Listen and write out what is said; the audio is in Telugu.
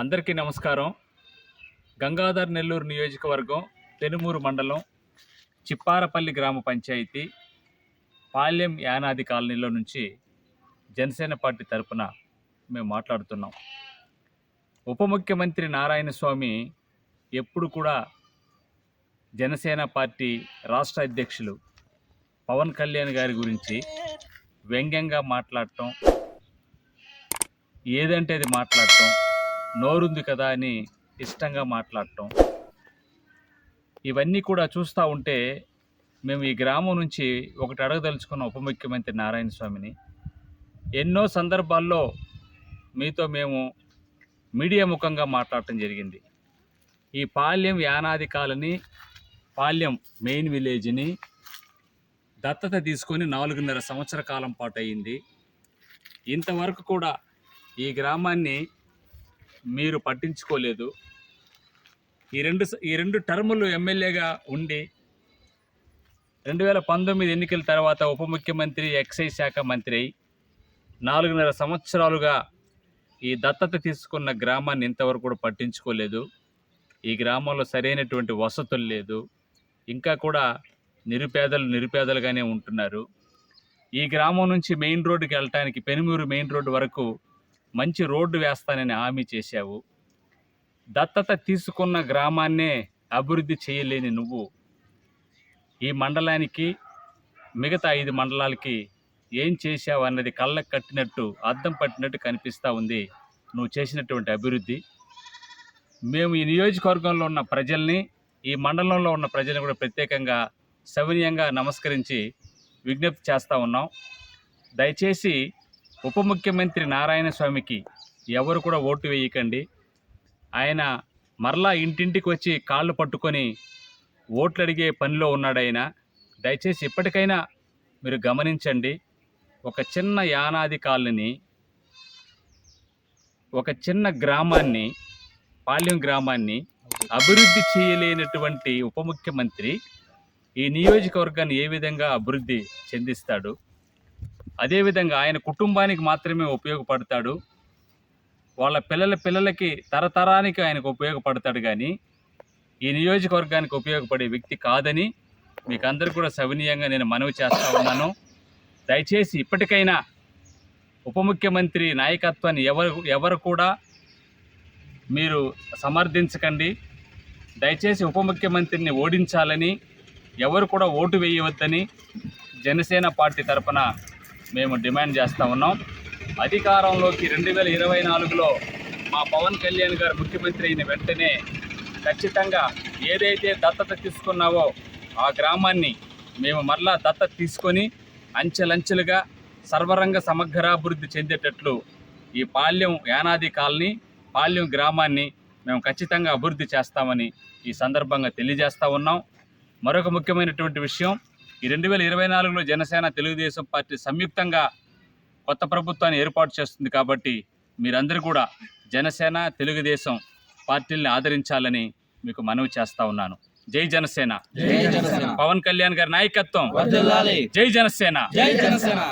అందరికీ నమస్కారం. గంగాధర్ నెల్లూరు నియోజకవర్గం తెనుమూరు మండలం చిప్పారపల్లి గ్రామ పంచాయతీ పాల్యం యానాది కాలనీలో నుంచి జనసేన పార్టీ తరపున మేము మాట్లాడుతున్నాం. ఉప ముఖ్యమంత్రి నారాయణ స్వామి ఎప్పుడు కూడా జనసేన పార్టీ రాష్ట్ర అధ్యక్షులు పవన్ కళ్యాణ్ గారి గురించి వ్యంగ్యంగా మాట్లాడటం ఏదంటే అది మాట్లాడటం నోరుంది కదా అని ఇష్టంగా మాట్లాడటం. ఇవన్నీ కూడా చూస్తూ ఉంటే మేము ఈ గ్రామం నుంచి ఒకటి అడగదలుచుకున్న ఉప ముఖ్యమంత్రి నారాయణ స్వామిని. ఎన్నో సందర్భాల్లో మీతో మేము మీడియా ముఖంగా మాట్లాడటం జరిగింది. ఈ పాల్యం యానాది కాలనీ పాల్యం మెయిన్ విలేజ్ని దత్తత తీసుకొని నాలుగున్నర సంవత్సర కాలం పాటు అయింది. ఇంతవరకు కూడా ఈ గ్రామాన్ని మీరు పట్టించుకోలేదు. ఈ రెండు స- ఈ రెండు టర్ములు ఎమ్మెల్యేగా ఉండి రెండు వేల పంతొమ్మిది ఎన్నికల తర్వాత ఉప ముఖ్యమంత్రి ఎక్సైజ్ శాఖ మంత్రి అయి నాలుగున్నర సంవత్సరాలుగా ఈ దత్తత తీసుకున్న గ్రామాన్ని ఇంతవరకు కూడా పట్టించుకోలేదు. ఈ గ్రామంలో సరైనటువంటి వసతులు లేదు. ఇంకా కూడా నిరుపేదలు నిరుపేదలుగానే ఉంటున్నారు. ఈ గ్రామం నుంచి మెయిన్ రోడ్డుకి వెళ్ళటానికి పెనుమూరు మెయిన్ రోడ్డు వరకు మంచి రోడ్డు వేస్తానని హామీ చేశావు. దత్తత తీసుకున్న గ్రామాన్నే అభివృద్ధి చేయలేని నువ్వు. ఈ మండలానికి మిగతా ఐదు మండలాలకి ఏం చేశావు అన్నది కళ్ళకు కట్టినట్టు అద్దం పట్టినట్టు కనిపిస్తూ ఉంది నువ్వు చేసినటువంటి అభివృద్ధి. మేము ఈ నియోజకవర్గంలో ఉన్న ప్రజల్ని ఈ మండలంలో ఉన్న ప్రజల్ని కూడా ప్రత్యేకంగా సవినీయంగా నమస్కరించి విజ్ఞప్తి చేస్తూ ఉన్నాం. దయచేసి ఉప ముఖ్యమంత్రి నారాయణ స్వామికి ఎవరు కూడా ఓటు వేయకండి. ఆయన మరలా ఇంటింటికి వచ్చి కాళ్ళు పట్టుకొని ఓట్లు అడిగే పనిలో ఉన్నాడు ఆయన దయచేసి ఇప్పటికైనా మీరు గమనించండి ఒక చిన్న యానాది కాలనీ ఒక చిన్న గ్రామాన్ని పాళ్యం గ్రామాన్ని అభివృద్ధి చేయలేనటువంటి ఉప ముఖ్యమంత్రి ఈ నియోజకవర్గాన్ని ఏ విధంగా అభివృద్ధి చెందిస్తాడు? అదేవిధంగా ఆయన కుటుంబానికి మాత్రమే ఉపయోగపడతాడు. వాళ్ళ పిల్లల పిల్లలకి తరతరానికి ఆయనకు ఉపయోగపడతాడు కానీ ఈ నియోజకవర్గానికి ఉపయోగపడే వ్యక్తి కాదని మీకు అందరు కూడా సవినీయంగా నేను మనవి చేస్తా ఉన్నాను. దయచేసి ఇప్పటికైనా ఉప ముఖ్యమంత్రి నాయకత్వాన్ని ఎవరు ఎవరు కూడా మీరు సమర్థించకండి. దయచేసి ఉప ముఖ్యమంత్రిని ఓడించాలని ఎవరు కూడా ఓటు వేయవద్దని జనసేన పార్టీ తరపున మేము డిమాండ్ చేస్తూ ఉన్నాం. అధికారంలోకి రెండు వేల ఇరవై నాలుగులో మా పవన్ కళ్యాణ్ గారు ముఖ్యమంత్రి అయిన వెంటనే ఖచ్చితంగా ఏదైతే దత్తత తీసుకున్నావో ఆ గ్రామాన్ని మేము మరలా దత్తత తీసుకొని అంచెలంచెలుగా సర్వరంగ సమగ్రాభివృద్ధి చెందేటట్లు ఈ పాల్యం యానాది కాలనీ పాల్యం గ్రామాన్ని మేము ఖచ్చితంగా అభివృద్ధి చేస్తామని ఈ సందర్భంగా తెలియజేస్తూ ఉన్నాం. మరొక ముఖ్యమైనటువంటి విషయం ఈ రెండు వేల ఇరవై నాలుగులో జనసేన తెలుగుదేశం పార్టీ సంయుక్తంగా కొత్త ప్రభుత్వాన్ని ఏర్పాటు చేస్తుంది కాబట్టి మీరందరూ కూడా జనసేన తెలుగుదేశం పార్టీల్ని ఆదరించాలని మీకు మనవి చేస్తా ఉన్నాను. జై జనసేన. పవన్ కళ్యాణ్ గారి నాయకత్వం. జై జనసేన. జై జనసేన.